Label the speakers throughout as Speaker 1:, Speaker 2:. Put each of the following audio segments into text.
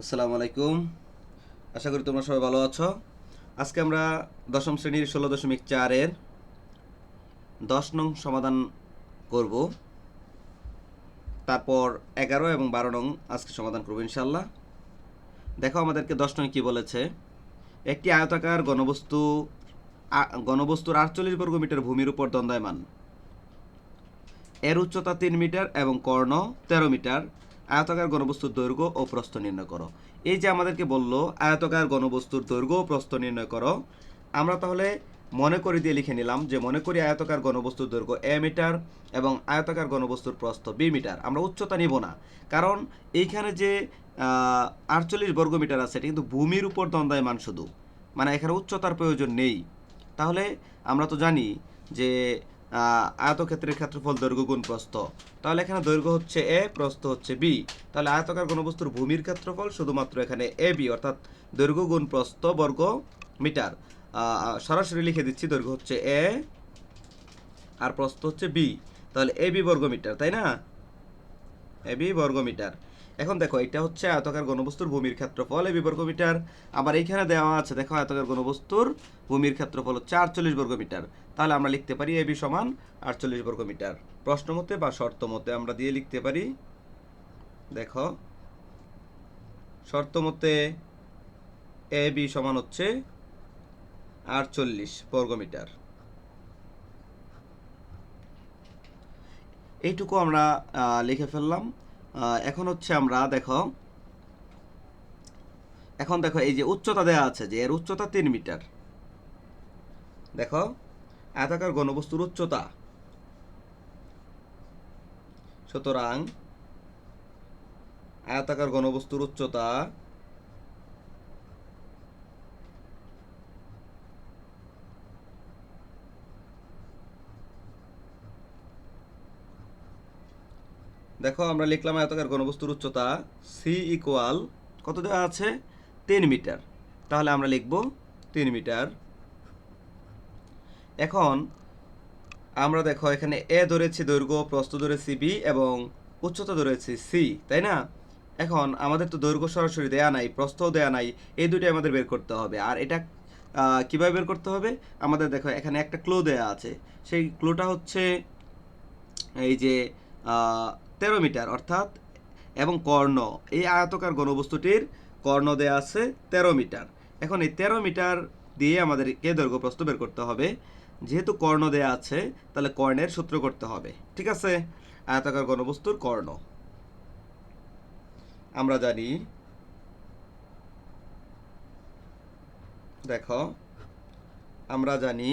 Speaker 1: আসসালামু আলাইকুম আশা করি তোমরা সবাই ভালো আছো। আজকে আমরা দশম শ্রেণির ষোলো দশমিক চারের দশ নং সমাধান করব। তারপর এগারো এবং বারো নং আজকে সমাধান করব ইনশাল্লাহ দেখো আমাদেরকে দশ নং কি বলেছে। একটি আয়তাকার গণবস্তু গণবস্তুর আটচল্লিশ বর্গ মিটার ভূমির উপর দণ্ডায়মান। এর উচ্চতা তিন মিটার এবং কর্ণ তেরো মিটার। আয়তাকার গণবস্তুর দৈর্ঘ্য ও প্রস্থ নির্ণয় করো। এই যে আমাদেরকে বলল, আয়তাকার গণবস্তুর দৈর্ঘ্য ও প্রস্থ নির্ণয় করো, আমরা তাহলে মনে করে দিয়ে লিখে নিলাম যে মনে করি আয়তাকার গণবস্তুর দৈর্ঘ্য এ মিটার এবং আয়তাকার গণবস্তুর প্রস্থ বি মিটার। আমরা উচ্চতা নিব না। কারণ এইখানে যে আটচল্লিশ বর্গ মিটার আছে, এটা কিন্তু ভূমির উপর দ্বন্দ্বায়মান শুধু। মানে এখানে উচ্চতার প্রয়োজন নেই। তাহলে আমরা তো জানি যে আয়তক্ষেত্রের ক্ষেত্রফল দৈর্ঘ্য গুণ প্রস্থ। তাহলে এখানে দৈর্ঘ্য হচ্ছে এ, প্রস্থ হচ্ছে বি। তাহলে আয়তকার গণবস্তুর ভূমির ক্ষেত্রফল শুধুমাত্র এখানে এ, বি, অর্থাৎ দৈর্ঘ্য গুণ প্রস্থ বর্গ মিটার। সরাসরি লিখে দিচ্ছি, দৈর্ঘ্য হচ্ছে এ আর প্রস্থ হচ্ছে বি। তাহলে এ, বি বর্গ মিটার, তাই না? এ, বি বর্গ মিটার। এখন দেখো, এটা হচ্ছে আয়তকার গণবস্তুর ভূমির ক্ষেত্রফল এবি বর্গ মিটার। আবার এইখানে দেওয়া আছে, দেখো, আয়তকার গণবস্তুর ভূমির ক্ষেত্রফল হচ্ছে আটচল্লিশ বর্গ মিটার। তাহলে আমরা লিখতে পারি এবি সমান আটচল্লিশ বর্গ মিটার। প্রশ্ন মতে বা শর্ত মতে আমরা দিয়ে লিখতে পারি, দেখো, শর্ত মতে এ বি সমান হচ্ছে আটচল্লিশ বর্গ মিটার। এইটুকু আমরা লিখে ফেললাম। এখন হচ্ছে আমরা, দেখো, এখন দেখো এই যে উচ্চতা দেওয়া আছে যে এর উচ্চতা তিন মিটার। দেখো আয়তাকার ঘনবস্তুর উচ্চতা। সুতরাং আয়তাকার ঘনবস্তুর উচ্চতা দেখো, আমরা লিখলাম আয়তাকার ঘনবস্তুর উচ্চতা সি ইকুয়াল কত দেওয়া আছে? তিন মিটার। তাহলে আমরা লিখব তিন মিটার এখন আমরা দেখো এখানে এ ধরেছি দৈর্ঘ্য, প্রস্থ ধরেছি বি এবং উচ্চতা ধরেছি সি, তাই না? এখন আমাদের তো দৈর্ঘ্য সরাসরি দেয়া নাই, প্রস্থও দেয়া নাই, এই দুটি আমাদের বের করতে হবে। আর এটা কীভাবে বের করতে হবে? আমাদের দেখো এখানে একটা ক্লো দেয়া আছে, সেই ক্লোটা হচ্ছে এই যে তেরো মিটার অর্থাৎ, এবং কর্ণ, এই আয়তকার গণবস্তুটির কর্ণ দেয়া আছে তেরো মিটার। এখন এই তেরো মিটার দিয়ে আমাদেরকে দৈর্ঘ্য, প্রস্থ বের করতে হবে। যেহেতু কর্ণ দেয়া আছে, তাহলে কর্ণের সূত্র করতে হবে। ঠিক আছে? আয়তাকার ঘনবস্তুর কর্ণ। আমরা জানি, দেখো, আমরা জানি,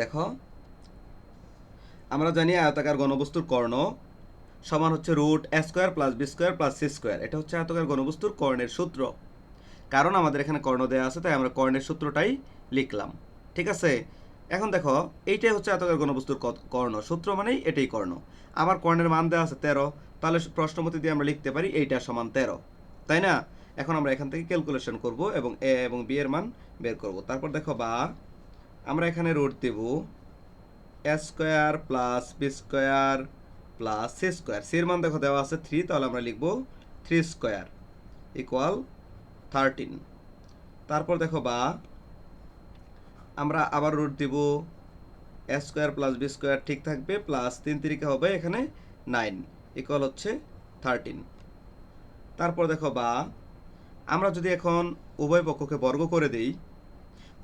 Speaker 1: দেখো, আমরা জানি আয়তাকার ঘনবস্তুর কর্ণ সমান হচ্ছে root A square plus B square plus C square এটা হচ্ছে আয়তাকার ঘনবস্তুর কর্ণের সূত্র। কারণ আমাদের এখানে কর্ণ দেওয়া আছে, তাই আমরা কর্ণের সূত্রটাই লিখলাম। ঠিক আছে? এখন দেখো, এইটাই হচ্ছে আয়তাকার ঘনবস্তুর ক- কর্ণ। সূত্র মানেই এটাই কর্ণ। আমার কর্ণের মান দেওয়া আছে তেরো। তাহলে প্রশ্নমতি দিয়ে আমরা লিখতে পারি এইটা সমান তেরো। তাই না? এখন আমরা এখান থেকে ক্যালকুলেশন করব এবং এ এবং বি এর মান বের করব। তারপর দেখো বা, আমরা এখানে root Dev A square plus B square plus C square সির মান দেখো দেওয়া আছে থ্রি তাহলে আমরা লিখব থ্রি স্কোয়ার ইকুয়াল থার্টিন তারপর দেখো বা, আমরা আবার রুট দিব A square plus B square ঠিক থাকবে প্লাস তিন তিরিকে হবে এখানে নাইন ইকুয়াল হচ্ছে থার্টিন তারপর দেখো বা, আমরা যদি এখন উভয় পক্ষকে বর্গ করে দেই,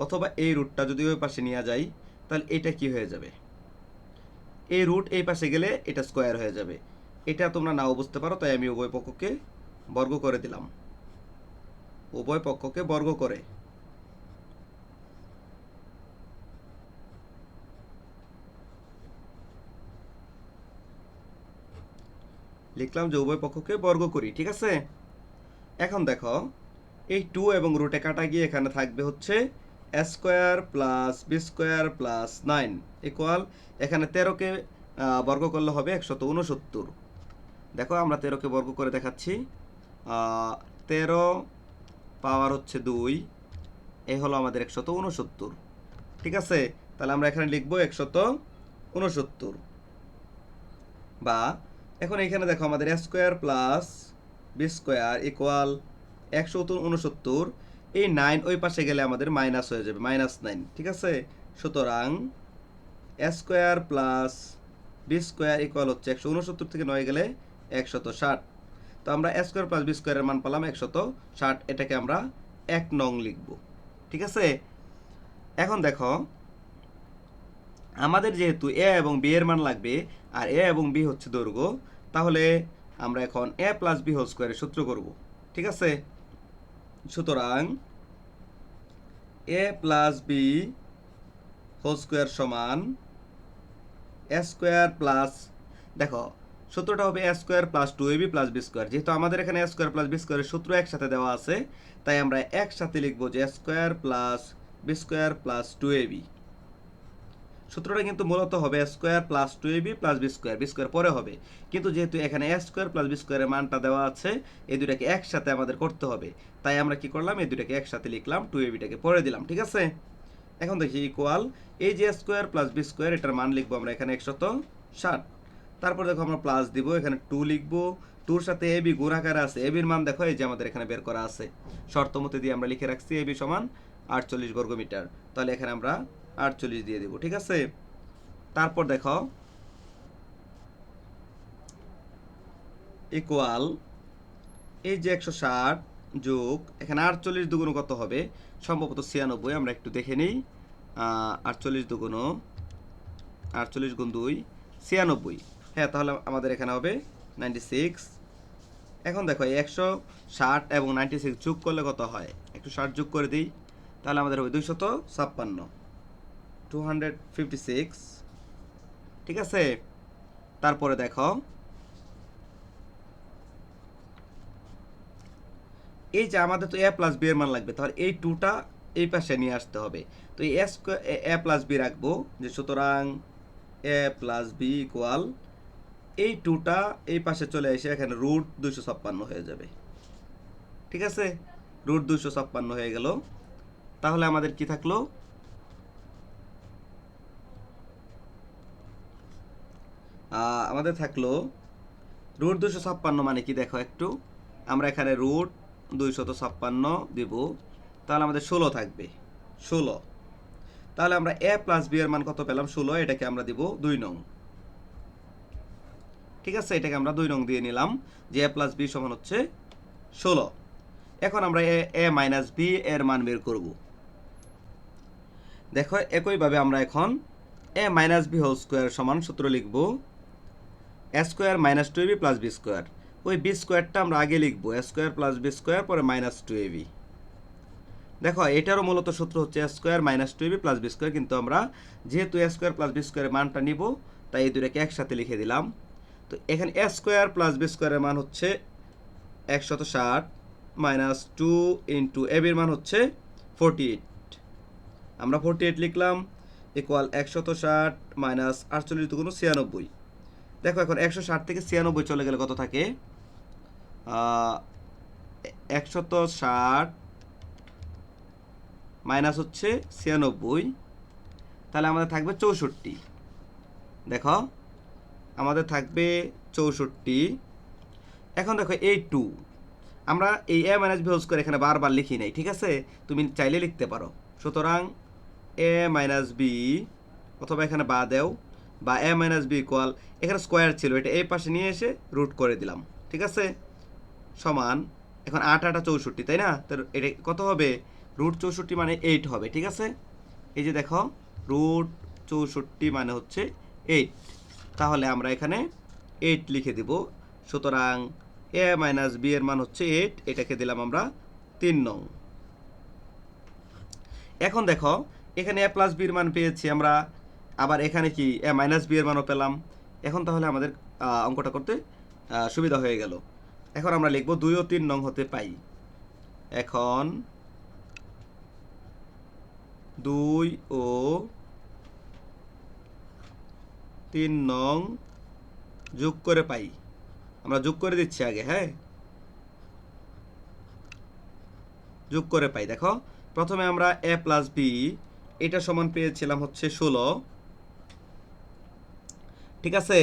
Speaker 1: অথবা এই রুটটা যদি ওই পাশে নিয়ে যাই, তাহলে এটা কি হয়ে যাবে? এই রুট এই পাশে গেলে এটা স্কোয়ার হয়ে যাবে। এটা তোমরা নাও বুঝতে পারো, তাই আমি উভয় পক্ষকে বর্গ করে দিলাম। উভয় পক্ষকে বর্গ করে। লিখলাম যে উভয় পক্ষকে বর্গ করি, ঠিক আছে? এখন দেখো, এই টু এবং রুটে কাটা গিয়ে এখানে থাকবে হচ্ছে square plus B square plus nine equal এখানে তেরোকে বর্গ করলে হবে একশত উনসত্তর দেখো আমরা তেরোকে বর্গ করে দেখাচ্ছি। তেরো পাওয়ার হচ্ছে দুই। এ হলো আমাদের একশত উনসত্তর ঠিক আছে? তাহলে আমরা এখানে লিখব একশত উনসত্তর বা এখন এখানে দেখো আমাদের A square plus B square equal একশো উনসত্তর এই নাইন ওই পাশে গেলে আমাদের মাইনাস হয়ে যাবে মাইনাস নাইন ঠিক আছে? সুতরাং A square plus B square equal হচ্ছে একশো উনসত্তর থেকে নয় গেলে একশত ষাট। তো আমরা স্কোয়ার প্লাস বি স্কোয়ারের মান পেলাম একশত ষাট, এটাকে আমরা এক নং লিখব, ঠিক আছে? এখন দেখো, আমাদের যেহেতু এ এবং বি এর মান লাগবে, আর এ এবং বি হচ্ছে দৈর্ঘ্য, তাহলে আমরা এখন এ প্লাস বি হোল স্কোয়ারের সূত্র করব, ঠিক আছে? সুতরাং A plus B whole square সমান এ স্কোয়ার প্লাস দেখো সূত্রটা হবে A square plus two A B plus B square যেহেতু আমাদের এখানে এ স্কোয়ার প্লাস বি স্কোয়ারের সূত্র একসাথে দেওয়া আছে, তাই আমরা একসাথে লিখব যে square plus B square plus two A B সূত্রটা কিন্তু মূলত হবে square plus two A B plus B square B square পরে হবে। কিন্তু যেহেতু এখানে এ স্কোয়ার প্লাস বি স্কোয়ারের মানটা দেওয়া আছে, এই দুটাকে একসাথে আমাদের করতে হবে। তাই আমরা কি করলাম? এই দুটাকে একসাথে লিখলাম টু এ বিটাকে পরে দিলাম, ঠিক আছে? এখন দেখি ইকুয়াল এই যে স্কোয়ার প্লাস বি স্কোয়ার এটার মান লিখব আমরা এখানে একশত ষাট। তারপর দেখো আমরা প্লাস দিব, এখানে টু লিখব। টুর সাথে এ বি গুণাকার আছে। এ বির মান দেখো, এই যে আমাদের এখানে বের করা আছে। শর্ত মতে দিয়ে আমরা লিখে রাখছি এ বি সমান আটচল্লিশ বর্গ মিটার তাহলে এখানে আমরা আটচল্লিশ দিয়ে দিব, ঠিক আছে? তারপর দেখো ইকুয়াল এই যে একশো ষাট যোগ, এখানে আটচল্লিশ দুগুণ কত হবে? সম্ভবত ছিয়ানব্বই, আমরা একটু দেখে নিই। আটচল্লিশ দুগুণ, আটচল্লিশ গুণ দুই, ছিয়ানব্বই। হ্যাঁ তাহলে আমাদের এখানে হবে নাইনটি সিক্স এখন দেখো একশো ষাট এবং নাইনটি সিক্স যোগ করলে কত হয়? একটু ষাট যোগ করে দিই, তাহলে আমাদের হবে দুইশত ছাপ্পান্ন। টু হান্ড্রেড ফিফটি সিক্স ঠিক আছে? তারপরে দেখো, এই যে আমাদের তো এ প্লাস বি এর মান লাগবে, তাহলে এই টুটা এই পাশে নিয়ে আসতে হবে। তো এই এ প্লাস বি রাখব, যে সুতরাং এ প্লাস বি ইকুয়াল এই টুটা এই পাশে চলে এসে এখানে রুট দুইশো ছাপ্পান্ন হয়ে যাবে। ঠিক আছে? রুট দুইশো ছাপ্পান্ন হয়ে গেল। তাহলে আমাদের কি থাকল? আমাদের থাকল রুট দুশো ছাপ্পান্ন মানে কি দেখো একটু। আমরা এখানে রুট দুইশত ছাপ্পান্ন দিব। তাহলে আমাদের ষোলো থাকবে। ষোলো। তাহলে আমরা এ প্লাস বি এর মান কত পেলাম? ষোলো। এটাকে আমরা দিব দুই নং। ঠিক আছে, এটাকে আমরা দুই নং দিয়ে নিলাম, যে এ প্লাস বি সমান হচ্ছে ষোলো। এখন আমরা এ এ মাইনাস বি এর মান বের করব। দেখো, একইভাবে আমরা এখন A minus B whole square সমান সূত্র লিখব। A square minus two B plus B square ওই বি স্কোয়ারটা আমরা আগে লিখব, A square plus B square পরে মাইনাস টু এ বি দেখো, এটারও মূলত সূত্র হচ্ছে A square minus two B plus B square কিন্তু আমরা যেহেতু এ স্কোয়ার প্লাস বি স্কোয়ারের মানটা নিব, তাই এই দুটাকে একসাথে লিখে দিলাম। তো এখানে এ স্কোয়ার প্লাস বি স্কোয়ারের মান হচ্ছে একশত ষাট মাইনাস টু ইন্টু এ বির মান হচ্ছে ফোরটি এইট আমরা ফোরটি এইট লিখলাম ইকুয়াল একশত ষাট মাইনাস আটচল্লিশ দুগুণ ছিয়ানব্বই। দেখো এখন একশো ষাট থেকে ছিয়ানব্বই চলে গেলে কত থাকে? একশত ষাট মাইনাস হচ্ছে ছিয়ানব্বই। তাহলে আমাদের থাকবে চৌষট্টি। দেখো আমাদের থাকবে চৌষট্টি। এখন দেখো এই টু আমরা এই A minus B whole square এখানে বারবার লিখি নাই, ঠিক আছে? তুমি চাইলে লিখতে পারো। সুতরাং এ মাইনাস বি অথবা এখানে বা দেও, বা এ মাইনাস বি ইকুয়াল এখানে স্কোয়ার ছিল, এটা এই পাশে নিয়ে এসে রুট করে দিলাম, ঠিক আছে? সমান, এখন আট, আটা চৌষট্টি, তাই না? তো এটা কত হবে? রুট চৌষট্টি মানে এইট হবে, ঠিক আছে? এই যে দেখো রুট চৌষট্টি মানে হচ্ছে এইট তাহলে আমরা এখানে এইট লিখে দিব। সুতরাং এ মাইনাস বি এর মান হচ্ছে এইট এটাকে দিলাম আমরা তিন নং। এখন দেখো, এখানে এ প্লাস বির মান পেয়েছি আমরা, আবার এখানে কি এ মাইনাস বি এর মানও পেলাম। এখন তাহলে আমাদের অঙ্কটা করতে সুবিধা হয়ে গেল। এখন আমরা লিখব দুই ও তিন নং হতে পাই। এখন দুই ও তিন নং যোগ করে পাই। আমরা যোগ করে দিচ্ছি আগে হ্যাঁ? যোগ করে পাই, দেখো। প্রথমে আমরা এ প্লাস বি এটা সমান পেয়েছিলাম হচ্ছে ষোলো। ঠিক আছে?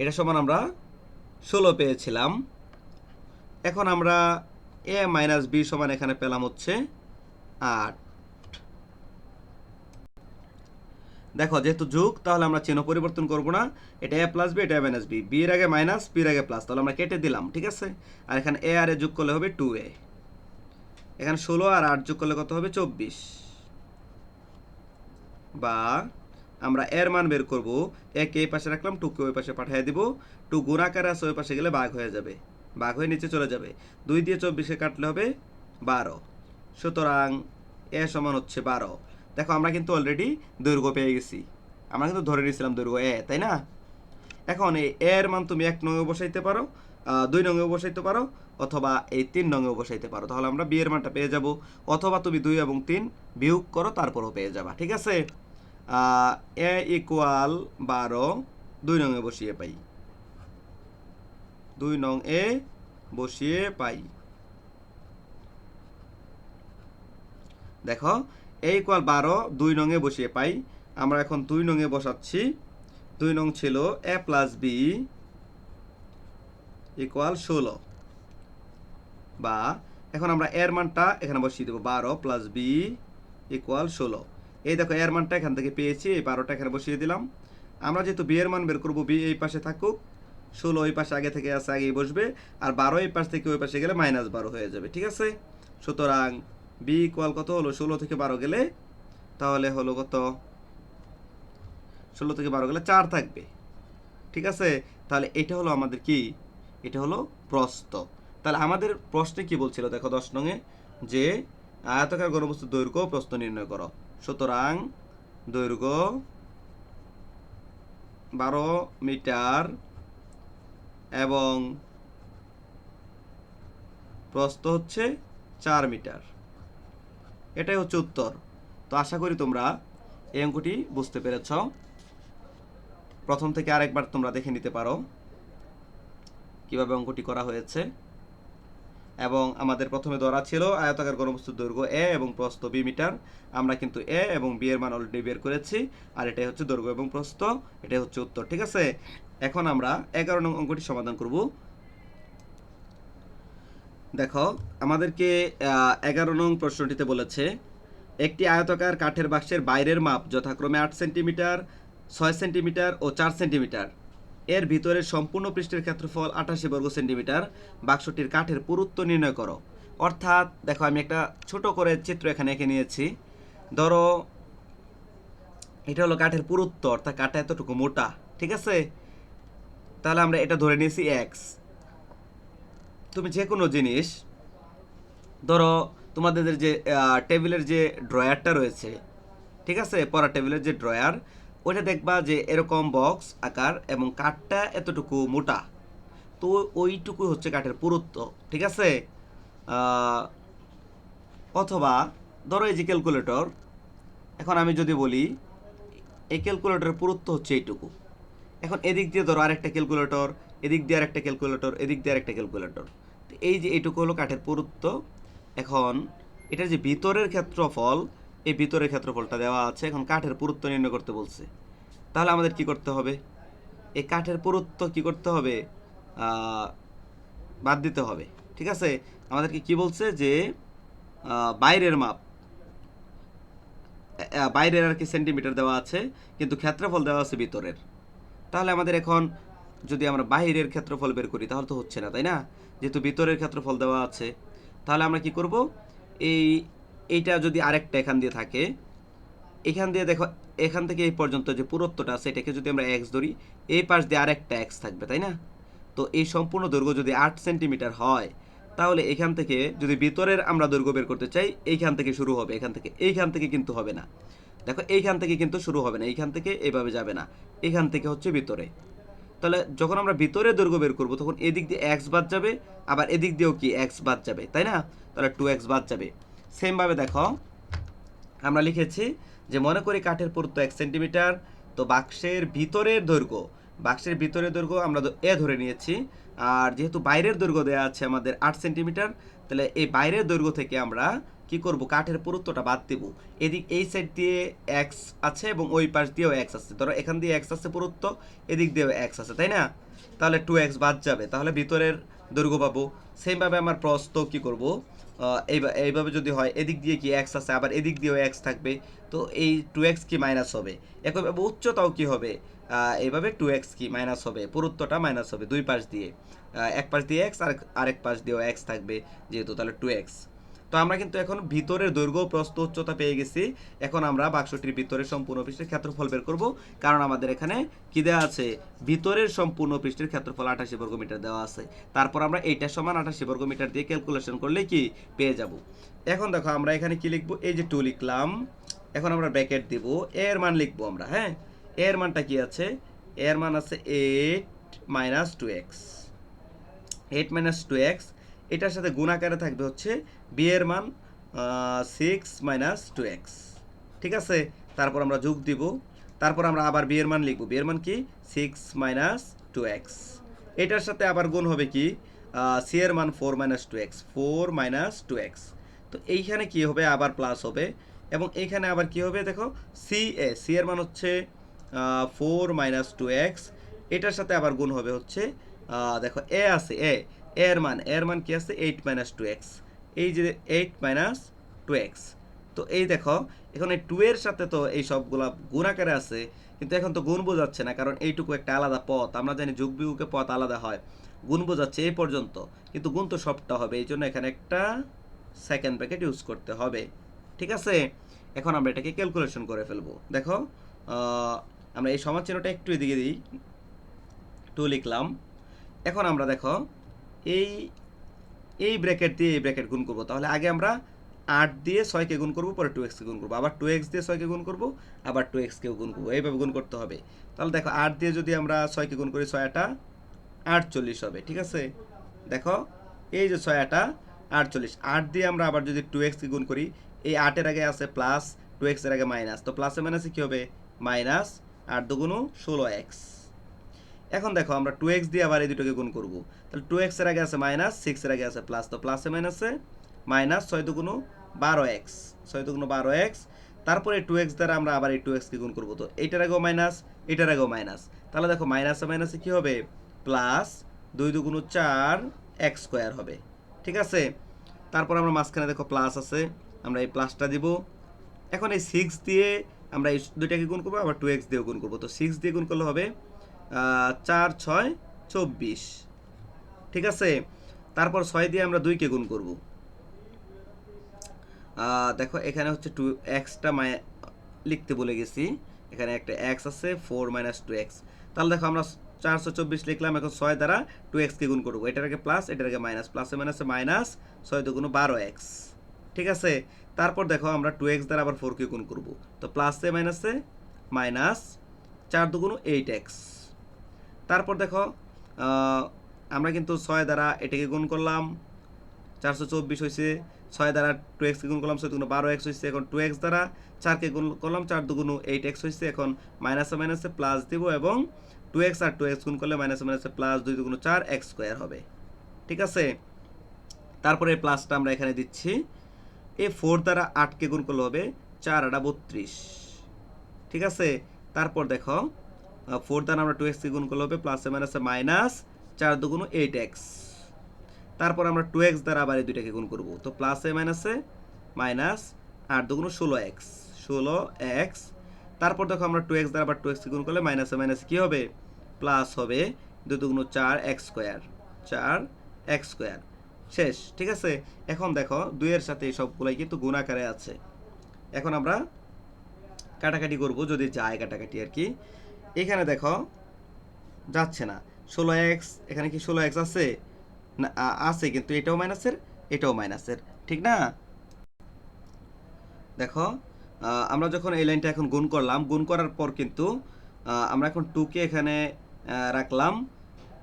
Speaker 1: এটা সমান আমরা ষোলো পেয়েছিলাম। এখন আমরা এ মাইনাস বি সমান এখানে পেলাম হচ্ছে আট। দেখো, যেহেতু যুগ, তাহলে আমরা চিহ্ন পরিবর্তন করব না। এটা এ প্লাস বি এটা এ মাইনাস বি বি এর আগে মাইনাস বির আগে প্লাস তাহলে আমরা কেটে দিলাম, ঠিক আছে? আর এখানে এ আর এ যোগ করলে হবে টু এ এখানে ষোলো আর আট যোগ করলে কত হবে? চব্বিশ। বা আমরা এর মান বের করব। একে এই পাশে রাখলাম টুকে ওই পাশে পাঠিয়ে দিব। টু গুণাকার আছে, ওই পাশে গেলে বাঘ হয়ে যাবে। বাঘ হয়ে নিচে চলে যাবে। দুই দিয়ে চব্বিশে কাটলে হবে বারো। সুতরাং এ সমান হচ্ছে বারো। দেখো, আমরা কিন্তু অলরেডি দৈর্ঘ্য পেয়ে গেছি। আমরা কিন্তু ধরে নিয়েছিলাম দৈর্ঘ্য এ, তাই না? এখন এই এর মান তুমি এক নঙে বসাইতে পারো দুই নঙে বসাইতে পারো, অথবা এই তিন নঙেও বসাইতে পারো। তাহলে আমরা বিয়ের মানটা পেয়ে যাব। অথবা তুমি দুই এবং তিন বিয়োগ করো, তারপরও পেয়ে যাবা, ঠিক আছে? এ ইকুয়াল বারো, দুই নঙে বসিয়ে পাই। দুই নং এ বসিয়ে পাই। দেখো এ ইকুয়াল বারো, দুই নঙে বসিয়ে পাই। আমরা এখন দুই নঙে বসাচ্ছি। দুই নং ছিল এ প্লাস বি ইকুয়াল ষোলো। বা এখন আমরা এর মানটা এখানে বসিয়ে দেবো। বারো প্লাস বি ইকুয়াল ষোলো। এই দেখো, এর মানটা এখান থেকে পেয়েছি, এই বারোটা এখানে বসিয়ে দিলাম। আমরা যেহেতু বি এর মান বের করব বি এই পাশে থাকুক। ষোলো ওই পাশে আগে থেকে আছে, আগেই বসবে। আর বারো এই পাশ থেকে ওই পাশে গেলে মাইনাস বারো হয়ে যাবে, ঠিক আছে? সুতরাং বি ইকুয়াল কত হলো? ষোলো থেকে বারো গেলে তাহলে হলো কত? ষোলো থেকে বারো গেলে চার থাকবে। ঠিক আছে? তাহলে এটা হলো আমাদের কি? এটা হলো প্রস্থ। তাহলে আমাদের প্রশ্নে কি বলছিল? দেখো দশ নঙে যে আয়তাকার গণবস্তুর দৈর্ঘ্য ও প্রস্থ নির্ণয় করো। সুতরাং দৈর্ঘ্য বারো মিটার এবং প্রস্থ হচ্ছে চার মিটার। এটাই হচ্ছে উত্তর। তো আশা করি তোমরা এই অঙ্কটি বুঝতে পেরেছ। প্রথম থেকে আরেকবার তোমরা দেখে নিতে পারো কীভাবে অঙ্কটি করা হয়েছে। এবং আমাদের প্রথমে ধরা ছিল আয়তাকার গণবস্তুর দৈর্ঘ্য এ এবং প্রস্থ বি মিটার। আমরা কিন্তু এ এবং বি এর মান অলরেডি বের করেছি। আর এটাই হচ্ছে দৈর্ঘ্য এবং প্রস্থ, এটাই হচ্ছে উত্তর, ঠিক আছে? এখন আমরা এগারো নং অঙ্কটি সমাধান করব। দেখো, আমাদেরকে এগারো নং প্রশ্নটিতে বলেছে, একটি আয়তাকার কাঠের বাক্সের বাইরের মাপ যথাক্রমে আট সেন্টিমিটার, ছয় সেন্টিমিটার ও চার সেন্টিমিটার। এর ভিতরে সম্পূর্ণ পৃষ্ঠের ক্ষেত্রফল আঠাশি বর্গ সেন্টিমিটার। বাক্সটির কাঠের পুরুত্ব নির্ণয় করো। অর্থাৎ, দেখো, আমি একটা ছোট করে চিত্র এখানে এঁকে নিয়েছি। ধরো, এটা হলো কাঠের পুরুত্ব, অর্থাৎ কাঠটা এতটুকু মোটা, ঠিক আছে? তাহলে আমরা এটা ধরে নিয়েছি এক্স তুমি যে কোনো জিনিস, ধরো তোমাদের যে টেবিলের যে ড্রয়ারটা রয়েছে, ঠিক আছে? পড়া টেবিলের যে ড্রয়ার, ওইটা দেখবা যে এরকম বক্স, আকার এবং কাঠটা এতটুকু মোটা। তো ওইটুকু হচ্ছে কাঠের পুরুত্ব, ঠিক আছে? অথবা ধরো এই যে ক্যালকুলেটর, এখন আমি যদি বলি, এই ক্যালকুলেটরের পুরুত্ব হচ্ছে এইটুকু। এখন এদিক দিয়ে ধরো আরেকটা ক্যালকুলেটর, এদিক দিয়ে আরেকটা ক্যালকুলেটর, এদিক দিয়ে আরেকটা ক্যালকুলেটর। এই যে এইটুকু হলো কাঠের পুরুত্ব, এখন এটার যে ভিতরের ক্ষেত্রফল, এই ভিতরের ক্ষেত্রফলটা দেওয়া আছে, এখন কাঠের পুরুত্ব নির্ণয় করতে বলছে। তাহলে আমাদের কি করতে হবে? এই কাঠের পুরুত্ব কি করতে হবে? বাদ দিতে হবে, ঠিক আছে? আমাদেরকে কি বলছে যে বাইরের মাপ বাইরের আর কি সেন্টিমিটার দেওয়া আছে, কিন্তু ক্ষেত্রফল দেওয়া আছে ভিতরের। তাহলে আমাদের এখন যদি আমরা বাইরের ক্ষেত্রফল বের করি, তাহলে তো হচ্ছে না, তাই না? যেহেতু ভিতরের ক্ষেত্রফল দেওয়া আছে, তাহলে আমরা কি করব? এই, এইটা যদি আরেকটা এখান দিয়ে থাকে, এখান দিয়ে দেখো, এখান থেকে এই পর্যন্ত যে পুরত্বটা আছে, এটাকে যদি আমরা এক্স ধরি, এই পাশ দিয়ে আরেকটা এক্স থাকবে, তাই না? তো এই সম্পূর্ণ দৈর্ঘ্য যদি আট সেন্টিমিটার হয়, তাহলে এখান থেকে যদি ভিতরের আমরা দৈর্ঘ্য বের করতে চাই, এইখান থেকে শুরু হবে, এখান থেকে, এইখান থেকে কিন্তু হবে না। দেখো, এইখান থেকে কিন্তু শুরু হবে না, এইখান থেকে এইভাবে যাবে না, এখান থেকে হচ্ছে ভিতরে। তাহলে যখন আমরা ভিতরে দৈর্ঘ্য বের করব, তখন এদিক দিয়ে এক্স বাদ যাবে, আবার এদিক দিয়েও কি এক্স বাদ যাবে, তাই না? তাহলে টু এক্স বাদ যাবে। সেমভাবে দেখো, আমরা লিখেছি যে মনে করি কাঠের পুরুত্ব এক সেন্টিমিটার তো বাক্সের ভিতরের দৈর্ঘ্য, বাক্সের ভিতরের দৈর্ঘ্য আমরা এ ধরে নিয়েছি, আর যেহেতু বাইরের দৈর্ঘ্য দেওয়া আছে আমাদের আট সেন্টিমিটার তাহলে এই বাইরের দৈর্ঘ্য থেকে আমরা কি করব? কাঠের পুরুত্বটা বাদ দিব। এদিক, এই সাইড দিয়ে এক্স আছে এবং ওই পাশ দিয়েও এক্স আছে। ধরো এখান দিয়ে এক্স আছে পুরুত্ব, এদিক দিয়েও এক্স আছে, তাই না? তাহলে টু এক্স বাদ যাবে। তাহলে ভিতরের দৈর্ঘ্য পাবো। সেমভাবে আমার প্রস্থ কি করব? এইভাবে যদি হয়, এদিক দিয়ে কি এক্স আছে, আবার এদিক দিয়েও এক্স থাকবে। তো এই টু এক্স কি মাইনাস হবে? একইভাবে উচ্চতাও কি হবে? এইভাবে টু এক্স কি মাইনাস হবে? পুরুত্বটা মাইনাস হবে দুই পাশ দিয়ে। এক পাশ দিয়ে এক্স আর আরেক পাশ দিয়েও এক্স থাকবে, যেহেতু তাহলে টু এক্স তো আমরা কিন্তু এখন ভিতরের দৈর্ঘ্য প্রস্থ উচ্চতা পেয়ে গেছি। এখন আমরা বাক্সটির ভিতরের সম্পূর্ণ পৃষ্ঠের ক্ষেত্রফল বের করব। কারণ আমাদের এখানে কি দেওয়া আছে? ভিতরের সম্পূর্ণ পৃষ্ঠের ক্ষেত্রফল আঠাশি বর্গমিটার দেওয়া আছে। তারপর আমরা এইটা সমান আঠাশি বর্গমিটার দিয়ে ক্যালকুলেশন করলে কি? পেয়ে যাব। এখন দেখো আমরা এখানে কি লিখব? এই যে টু লিখলাম। এখন আমরা ব্র্যাকেট দিব। এর মান লিখব আমরা হ্যাঁ? এর মানটা কি আছে? এর মান আছে eight minus two x eight minus two x এটার সাথে গুণাকারে থাকবে হচ্ছে বি এর মান সিক্স মাইনাস টু এক্স ঠিক আছে? তারপর আমরা যোগ দিব। তারপর আমরা আবার বি এর মান লিখব। বি এর মান কি? সিক্স মাইনাস টু এক্স এটার সাথে আবার গুণ হবে কি? সি এর মান four minus two x four minus two x তো এইখানে কি হবে? আবার প্লাস হবে। এবং এইখানে আবার কি হবে? দেখো সি এ সি এর মান হচ্ছে ফোর মাইনাস টু এক্স এটার সাথে আবার গুণ হবে হচ্ছে দেখো এ আছে এ এর মান এর মান কি আছে? এইট মাইনাস টু এক্স এই যে এইট মাইনাস টু এক্স তো এই দেখো, এখন এই টু এর সাথে তো এই সবগুলা গুণ আকারে আছে, কিন্তু এখন তো গুণ বোঝাচ্ছে না, কারণ এইটুকু একটা আলাদা পথ। আমরা জানি যুগ বিয়োগে পথ আলাদা হয়। গুণ বোঝাচ্ছে এই পর্যন্ত, কিন্তু গুণ তো সবটা হবে, এই জন্য এখানে একটা সেকেন্ড ব্র্যাকেট ইউজ করতে হবে। ঠিক আছে? এখন আমরা এটাকে ক্যালকুলেশন করে ফেলব। দেখো আমরা এই সমাজ চিহ্নটা একটু এদিকে দিই। টু লিখলাম। এখন আমরা দেখো এই এই ব্র্যাকেট দিয়ে এই ব্র্যাকেট গুণ করব। তাহলে আগে আমরা আট দিয়ে ছয়কে গুণ করব, পরে টু এক্সকে গুণ করব। আবার টু এক্স দিয়ে ছয়কে গুণ করব, আবার টু এক্সকেও গুণ করব। এইভাবে গুণ করতে হবে। তাহলে দেখো আট দিয়ে যদি আমরা ছয়কে গুণ করি ছয়টা আটচল্লিশ হবে, ঠিক আছে? দেখো, এই যে ছয়টা আটচল্লিশ। আট দিয়ে আমরা আবার যদি টু এক্সকে গুণ করি, এই আটের আগে আছে প্লাস টু এক্সের আগে মাইনাস তো প্লাসে মাইনাসে কী হবে? মাইনাস আট দুগুণ ষোলো এক্স এখন দেখো আমরা টু এক্স দিয়ে আবার এই দুটোকে গুণ করব। তাহলে টু এক্সের আগে আছে মাইনাস সিক্সের আগে আছে প্লাস তো প্লাসে মাইনাসে মাইনাস ছয় দুগুণ বারো এক্স ছয় দুগুণ বারো এক্স তারপরে টু এক্স দ্বারা আমরা আবার এই টু এক্সকে গুণ করব। তো এটার আগেও মাইনাস এটার আগেও মাইনাস তাহলে দেখো মাইনাসে মাইনাসে কী হবে? প্লাস দুই দুগুণ চার এক্স স্কোয়ার হবে। ঠিক আছে? তারপর আমরা মাঝখানে দেখো প্লাস আছে, আমরা এই প্লাসটা দিব। এখন এই সিক্স দিয়ে আমরা এই দুইটাকে গুণ করব, আবার টু এক্স দিয়েও গুণ করব। তো সিক্স দিয়ে গুণ করলে হবে চার, ছয়, চব্বিশ। ঠিক আছে? তারপর ছয় দিয়ে আমরা দুইকে গুণ করব। দেখো, এখানে হচ্ছে টু এক্সটা মাই লিখতে বলে গেছি। এখানে একটা এক্স আছে ফোর মাইনাস টু এক্স তাহলে দেখো, আমরা চারশো চব্বিশ লিখলাম, এখন ছয় দ্বারা টু এক্সকে গুণ করব। এটার আগে প্লাস এটার আগে মাইনাস প্লাসে মাইনাসে মাইনাস ছয় দুগুণ বারো এক্স ঠিক আছে? তারপর দেখো, আমরা টু এক্স দ্বারা আবার ফোরকে গুণ করব। তো প্লাসে মাইনাসে মাইনাস চার দুগুণ এইট এক্স তারপর দেখো আমরা কিন্তু ছয় দ্বারা এটাকে গুণ করলাম। চারশো চব্বিশ হয়েছে ছয় দ্বারা টু এক্স গুণ করলাম, ছয় বারো এক্স হয়েছে এখন টু এক্স দ্বারা চারকে গুণ করলাম, চার দুগুণ এইট এক্স হয়েছে এখন মাইনাসে মাইনাসে প্লাস দিব এবং টু এক্স আর টু এক্স গুণ করলে মাইনাসে মাইনাসে প্লাস দুই দুগুণ চার এক্স স্কোয়ার হবে। ঠিক আছে? তারপরে প্লাসটা আমরা এখানে দিচ্ছি। এই ফোর দ্বারা আটকে গুণ করলে হবে, চার আটা বত্রিশ। ঠিক আছে? তারপর দেখো ফোর দ্বারা আমরা টু এক্সকে গুণ করলে হবে প্লাস প্লাসে মাইনাসে মাইনাস চার দুগুণ এইট এক্স তারপর আমরা টু এক্স দ্বারা আবার এই দুইটাকে গুণ করব। তো প্লাসে মাইনাসে মাইনাস আট দুগুণ ষোলো এক্স ষোলো এক্স তারপর দেখো আমরা টু এক্স দ্বারা আবার টু এক্সকে গুণ করলে মাইনাসে মাইনাসে কী হবে? প্লাস হবে দুই দুগুণ চার এক্স স্কোয়ার চার এক্স স্কোয়ার শেষ, ঠিক আছে? এখন দেখো দুইয়ের সাথে এই সবগুলাই কিন্তু গুণ আকারে আছে। এখন আমরা কাটাকাটি করব, যদি যায় কাটাকাটি আর কি। এখানে দেখো, যাচ্ছে না। ষোলো এক্স এখানে কি ষোলো এক্স আছে? না আছে কিন্তু এটাও মাইনাসের এটাও মাইনাসের ঠিক না? দেখো আমরা যখন এই লাইনটা এখন গুণ করলাম, গুণ করার পর কিন্তু আমরা এখন টুকে এখানে রাখলাম।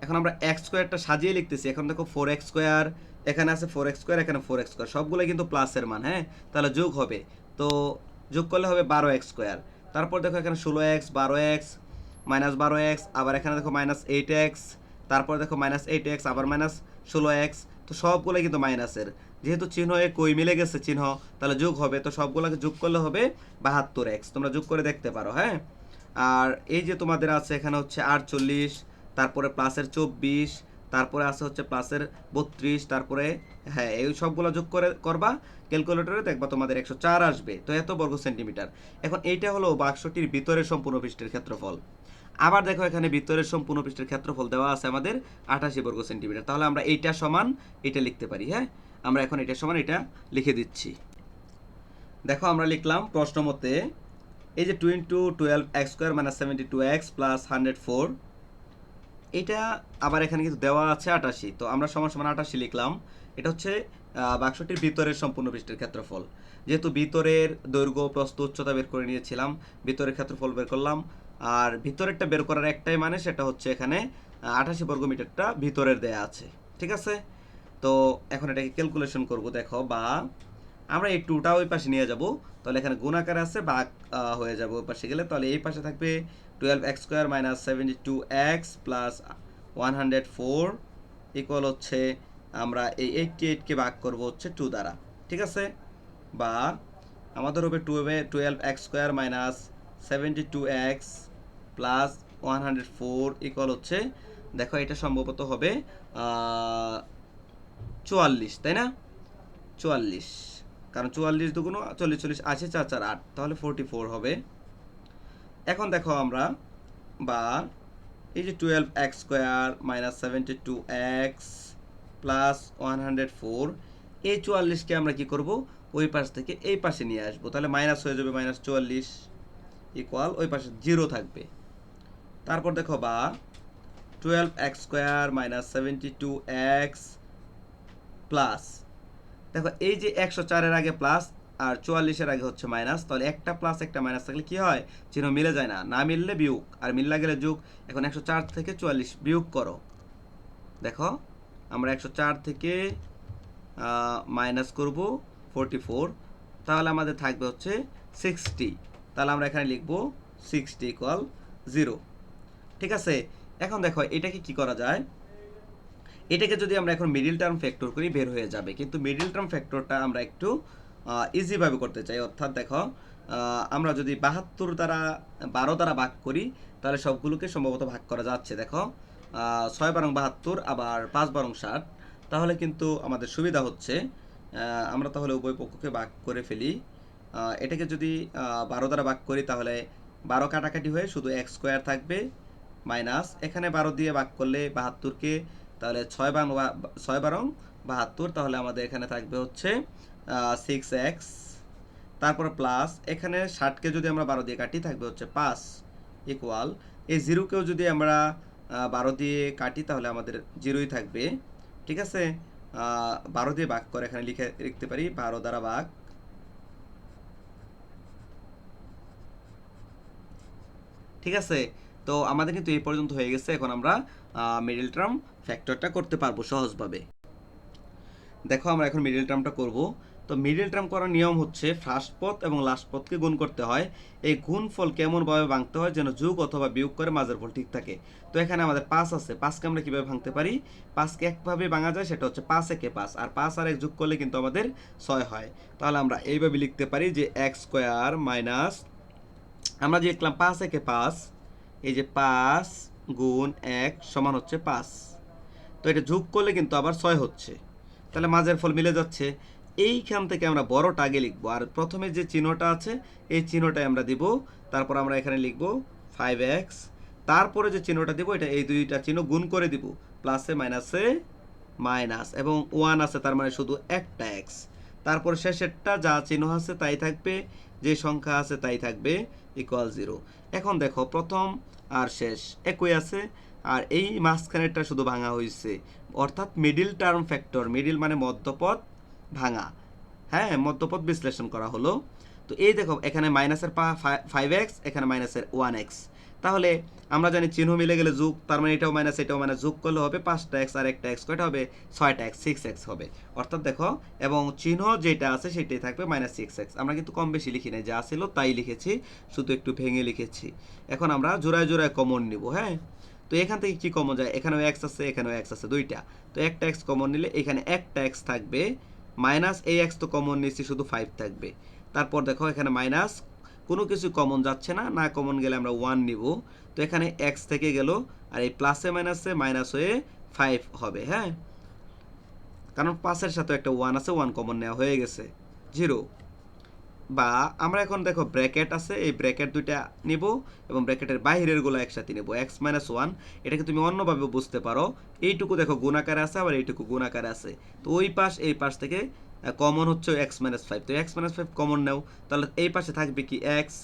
Speaker 1: এখন আমরা এক্স স্কোয়ারটা সাজিয়ে লিখতেছি। এখন দেখো ফোর এক্স স্কোয়ার এখানে আছে ফোর এক্স স্কোয়ার এখানে ফোর এক্স স্কোয়ার সবগুলো কিন্তু প্লাসের মান হ্যাঁ? তাহলে যোগ হবে। তো, যোগ করলে হবে বারো এক্স স্কোয়ার তারপর দেখো এখানে ষোলো এক্স বারো এক্স মাইনাস বারো এক্স, আবার এখানে দেখো মাইনাস এইট এক্স, তারপর দেখো মাইনাস এইট এক্স, আবার মাইনাস ষোলো এক্স, তো সবগুলো কিন্তু মাইনাসের। যেহেতু চিহ্ন এ কই মিলে গেছে চিহ্ন, তাহলে যোগ হবে, তো সবগুলোকে যোগ করলে হবে বাহাত্তর এক্স। তোমরা যোগ করে দেখতে পারো হ্যাঁ? আর এই যে তোমাদের আছে, এখানে হচ্ছে আটচল্লিশ, তারপরে প্লাসের চব্বিশ, তারপরে আছে হচ্ছে প্লাসের বত্রিশ, তারপরে হ্যাঁ এই সবগুলো যোগ করে করবা ক্যালকুলেটরে দেখবা তোমাদের একশো চার আসবে, তো এত বর্গ সেন্টিমিটার। এখন এইটা হলো বাক্সটির ভিতরের সম্পূর্ণ পৃষ্ঠের ক্ষেত্রফল। আবার দেখো এখানে ভিতরের সম্পূর্ণ পৃষ্ঠের ক্ষেত্রফল দেওয়া আছে আমাদের আঠাশি বর্গ সেন্টিমিটার। তাহলে আমরা এইটা সমান এটা লিখতে পারি হ্যাঁ? আমরা এখন এটা সমান এটা লিখে দিচ্ছি। দেখো আমরা লিখলাম প্রশ্ন মতে এই যে two twelve x square minus seventy two x plus hundred four, এটা আবার এখানে কিন্তু দেওয়া আছে আটাশি তো আমরা সমান সমান আটাশি লিখলাম। এটা হচ্ছে বাক্সটির ভিতরের সম্পূর্ণ পৃষ্ঠের ক্ষেত্রফল। যেহেতু ভিতরের দৈর্ঘ্য, প্রস্থ, উচ্চতা বের করে নিয়েছিলাম, ভিতরের ক্ষেত্রফল বের করলাম আর ভিতরেরটা বের করার একটাই মানে সেটা হচ্ছে এখানে আঠাশি বর্গ মিটারটা ভিতরের দেয়া আছে, ঠিক আছে? তো এখন এটাকে ক্যালকুলেশন করব, দেখো, বা আমরা এই টুটা ওই পাশে নিয়ে যাব, তাহলে এখানে গুণাকার আছে, বা হয়ে যাবে ওই পাশে গেলে, তাহলে এই পাশে থাকবে twelve x square minus seventy two x plus one hundred four equal হচ্ছে আমরা এই এইটটি এইটকে ভাগ করব হচ্ছে টু দ্বারা, ঠিক আছে? বা আমাদের হবে twelve x square minus seventy two x plus one hundred four equal হচ্ছে, দেখো এটা সম্ভবত হবে চুয়াল্লিশ, তাই না? চুয়াল্লিশ, কারণ চুয়াল্লিশ দুগুণ চল্লিশ চল্লিশ আছে চার চার আট, তাহলে ফোরটি ফোর হবে। এখন দেখো আমরা, বা এই যে twelve x square minus seventy two x plus one hundred four এই চুয়াল্লিশকে আমরা কি করব? ওই পাশ থেকে এই পাশে নিয়ে আসব, তাহলে মাইনাস হয়ে যাবে মাইনাস চুয়াল্লিশ ইকুয়াল ওই পাশে জিরো থাকবে। তারপর দেখো বা twelve x square minus seventy two x plus দেখো, এই যে একশো চারের আগে প্লাস আর চুয়াল্লিশের আগে হচ্ছে মাইনাস তাহলে একটা প্লাস একটা মাইনাস থাকলে কী হয়? চিহ্ন মিলে যায় না। না মিললে বিয়োগ, আর মিললে গেলে যোগ। এখন একশো চার থেকে চুয়াল্লিশ বিয়োগ করো। দেখো, আমরা একশো চার থেকে মাইনাস করব ফোরটি ফোর তাহলে আমাদের থাকবে হচ্ছে সিক্সটি তাহলে আমরা এখানে লিখব সিক্সটি ইকুয়াল জিরো ঠিক আছে? এখন দেখো, এটাকে কি করা যায়? এটাকে যদি আমরা এখন মিডিল টার্ম ফ্যাক্টর করি, বের হয়ে যাবে। কিন্তু মিডিল টার্ম ফ্যাক্টরটা আমরা একটু ইজিভাবে করতে চাই। অর্থাৎ দেখো আমরা যদি বাহাত্তর দ্বারা, বারো দ্বারা ভাগ করি, তাহলে সবগুলোকে সম্ভবত ভাগ করা যাচ্ছে। দেখো ছয় বারং বাহাত্তর, আবার পাঁচ বারং ষাট। তাহলে কিন্তু আমাদের সুবিধা হচ্ছে। আমরা তাহলে উভয় পক্ষকে ভাগ করে ফেলি। এটাকে যদি বারো দ্বারা ভাগ করি, তাহলে বারো কাটাকাটি হয়ে শুধু এক স্কোয়ার থাকবে। মাইনাস, এখানে বারো দিয়ে ভাগ করলে বাহাত্তরকে তাহলে ছয় বাং ছয় বারং বাহাত্তর, তাহলে আমাদের এখানে থাকবে হচ্ছে সিক্স এক্স তারপর প্লাস এখানে ষাটকে যদি আমরা বারো দিয়ে কাটি, থাকবে হচ্ছে পাঁচ ইকুয়াল এই জিরোকেও যদি আমরা বারো দিয়ে কাটি, তাহলে আমাদের জিরোই থাকবে। ঠিক আছে? বারো দিয়ে ভাগ করে এখানে লিখে লিখতে পারি, বারো দ্বারা ভাগ। ঠিক আছে? তো আমাদের কিন্তু এই পর্যন্ত হয়ে গেছে। এখন আমরা মিডল টার্ম ফ্যাক্টরটা করতে পারব সহজভাবে। দেখো আমরা এখন মিডল টার্মটা করব। তো মিডল টার্ম করার নিয়ম হচ্ছে ফার্স্ট পথ এবং লাস্ট পথকে গুণ করতে হয়। এই গুণফল কেমনভাবে ভাঙতে হয়? যেন যোগ অথবা বিয়োগ করে মাঝের ফল ঠিক থাকে। তো এখানে আমাদের পাঁচ আছে। পাঁচকে আমরা কীভাবে ভাঙতে পারি? পাঁচকে একভাবে ভাঙা যায়, সেটা হচ্ছে পাঁচ একে পাঁচ। আর পাঁচ আর এক যোগ করলে কিন্তু আমাদের ছয় হয়। তাহলে আমরা এইভাবে লিখতে পারি যে এক্স স্কোয়ার মাইনাস, আমরা যে লিখলাম পাঁচ একে পাঁচ এই যে পাঁচ গুণ এক সমান হচ্ছে পাঁচ। তো এটা যোগ করলে কিন্তু আবার ছয় হচ্ছে। তাহলে মাঝের ফল মিলে যাচ্ছে। এইখান থেকে আমরা বড়টা আগে লিখব। আর প্রথমে যে চিহ্নটা আছে, এই চিহ্নটাই আমরা দিব। তারপর আমরা এখানে লিখব ফাইভ এক্স তারপরে যে চিহ্নটা দিব, এটা এই দুইটা চিহ্ন গুণ করে দিব। প্লাসে মাইনাসে মাইনাস এবং ওয়ান আছে, তার মানে শুধু একটা এক্স তারপর শেষেরটা যা চিহ্ন আছে, তাই থাকবে। যে সংখ্যা আছে, তাই থাকবে ইকুয়াল জিরো এখন দেখো, প্রথম আর শেষ একই আছে, আর এই মাঝখানেরটা শুধু ভাঙা হয়েছে অর্থাৎ মিডিল টার্ম ফ্যাক্টর মিডিল মানে মধ্যপথ ভাঙা। হ্যাঁ মধ্যপথ বিশ্লেষণ করা হলো। তো এই দেখো, এখানে মাইনাসের পা ফাইভ এক্স এখানে মাইনাসের ওয়ান এক্স তাহলে আমরা জানি চিহ্ন মিলে গেলে যোগ, তার মানে এটাও মাইনাস এটাও মাইনাস যোগ করলে হবে পাঁচটা এক্স আর একটা এক্স কয়টা হবে? ছয়টা এক্স সিক্স এক্স হবে। অর্থাৎ দেখো, এবং চিহ্ন যেটা আছে সেটাই থাকবে মাইনাস সিক্স এক্স আমরা কিন্তু কম বেশি লিখি নাই, যা ছিল তাই লিখেছি, শুধু একটু ভেঙে লিখেছি। এখন আমরা জোড়ায় জোড়ায় কমন নিব হ্যাঁ? তো এখান থেকে কি কমন যায়? এখানেও এক্স আছে, এখানেও এক্স আছে, দুইটা। তো একটা এক্স কমন নিলে এখানে একটা এক্স থাকবে মাইনাস এই এক্স তো কমন নিচ্ছি শুধু ফাইভ থাকবে। তারপর দেখো, এখানে মাইনাস কোনো কিছু কমন যাচ্ছে না না কমন গেলে আমরা ওয়ান নিব। তো এখানে এক্স থেকে গেল আর এই প্লাসে মাইনাসে মাইনাস হয়ে ফাইভ হবে হ্যাঁ? কারণ পাঁচের সাথে একটা ওয়ান আছে ওয়ান কমন নেওয়া হয়ে গেছে জিরো বা আমরা এখন দেখো ব্র্যাকেট আছে, এই ব্র্যাকেট দুইটা নিব এবং ব্র্যাকেটের বাইরেরগুলো একসাথে নেব এক্স মাইনাস ওয়ান এটাকে তুমি অন্যভাবে বুঝতে পারো। এইটুকু দেখো গুণাকারে আছে, আবার এইটুকু গুণাকারে আছে। তো ওই পাশ, এই পাশ থেকে কমন হচ্ছে এক্স মাইনাস ফাইভ তো এক্স মাইনাস ফাইভ কমন নেও, তাহলে এই পাশে থাকবে কি এক্স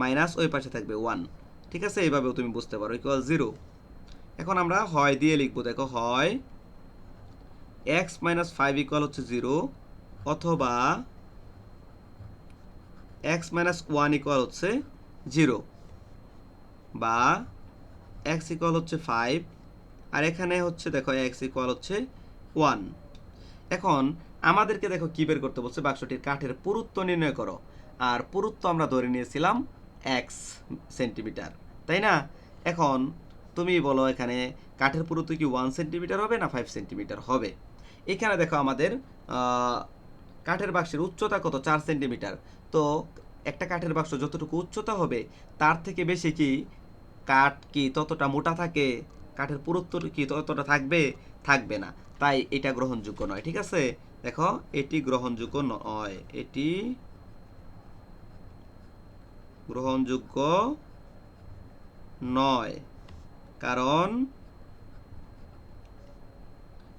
Speaker 1: মাইনাস ওই পাশে থাকবে ওয়ান ঠিক আছে? এইভাবেও তুমি বুঝতে পারো ইকুয়াল জিরো এখন আমরা হয় দিয়ে লিখব, দেখো, হয় এক্স মাইনাস ফাইভ ইকুয়াল হচ্ছে জিরো অথবা এক্স মাইনাস ওয়ান ইকুয়াল হচ্ছে জিরো বা এক্স ইকুয়াল হচ্ছে ফাইভ আর এখানে হচ্ছে, দেখো এক্স ইকুয়াল হচ্ছে ওয়ান এখন আমাদেরকে, দেখো, কি বের করতে বলছে? বাক্সটির কাঠের পুরুত্ব নির্ণয় করো। আর পুরুত্ব আমরা ধরে নিয়েছিলাম এক্স সেন্টিমিটার তাই না? এখন তুমি বলো এখানে কাঠের পুরুত্ব কি ওয়ান সেন্টিমিটার হবে না ফাইভ সেন্টিমিটার হবে? এখানে দেখো আমাদের কাঠের বাক্সের উচ্চতা কত? চার সেন্টিমিটার তো একটা কাঠের বাক্স যতটুকু উচ্চতা হবে, তার থেকে বেশি কি কাঠ কি ততটা মোটা থাকে? কাঠের পুরুত্ব কি ততটা থাকবে? থাকবে না। তাই এটা গ্রহণযোগ্য নয়, ঠিক আছে? দেখো, এটি গ্রহণযোগ্য নয়, এটি গ্রহণযোগ্য নয়। কারণ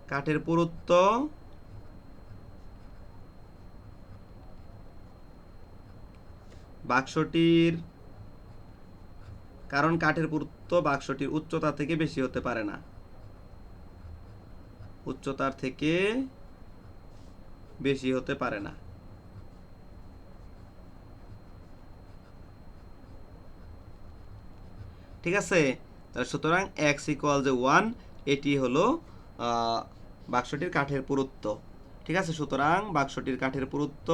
Speaker 1: কাঠের পুরুত্ব বাক্সটির, কারণ কাঠের পুরুত্ব বাক্সটির উচ্চতা থেকে বেশি হতে পারে না। উচ্চতার থেকে বেশি হতে পারে না। ঠিক আছে? তাহলে সুতরাং এক্স ইকুয়াল যে ওয়ান এটি হলো বাক্সটির কাঠের পুরুত্ব। ঠিক আছে? সুতরাং বাক্সটির কাঠের পুরুত্ব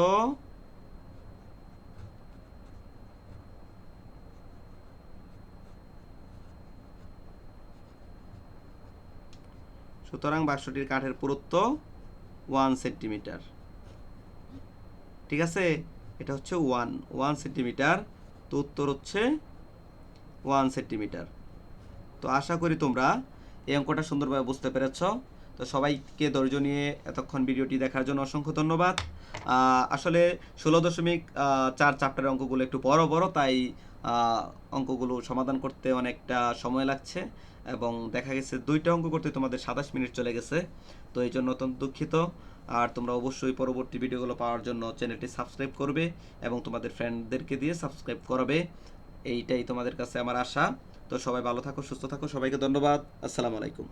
Speaker 1: সুতরাং বাক্সটির কাঠের পুরুত্ব ওয়ান সেন্টিমিটার ঠিক আছে? এটা হচ্ছে ওয়ান ওয়ান সেন্টিমিটার তো উত্তর হচ্ছে ওয়ান সেন্টিমিটার। তো আশা করি তোমরা এই অঙ্কটা সুন্দরভাবে বুঝতে পেরেছ। তো সবাইকে ধৈর্য নিয়ে এতক্ষণ ভিডিওটি দেখার জন্য অসংখ্য ধন্যবাদ। আসলে ষোলো দশমিক চার চ্যাপ্টারের অঙ্কগুলো একটু বড় বড়, তাই অঙ্কগুলো সমাধান করতে অনেকটা সময় লাগছে এবং দেখা গেছে দুইটা অঙ্ক করতে তোমাদের সাতাশ মিনিট চলে গেছে। তো এই জন্য অত্যন্ত দুঃখিত। আর তোমরা অবশ্যই পরবর্তী ভিডিওগুলো পাওয়ার জন্য চ্যানেলটি সাবস্ক্রাইব করবে এবং তোমাদের ফ্রেন্ডদেরকে দিয়ে সাবস্ক্রাইব করাবে। এইটাই তোমাদের কাছে আমার আশা। তো সবাই ভালো থাকো, সুস্থ থাকো, সবাইকে ধন্যবাদ। আসসালামু আলাইকুম।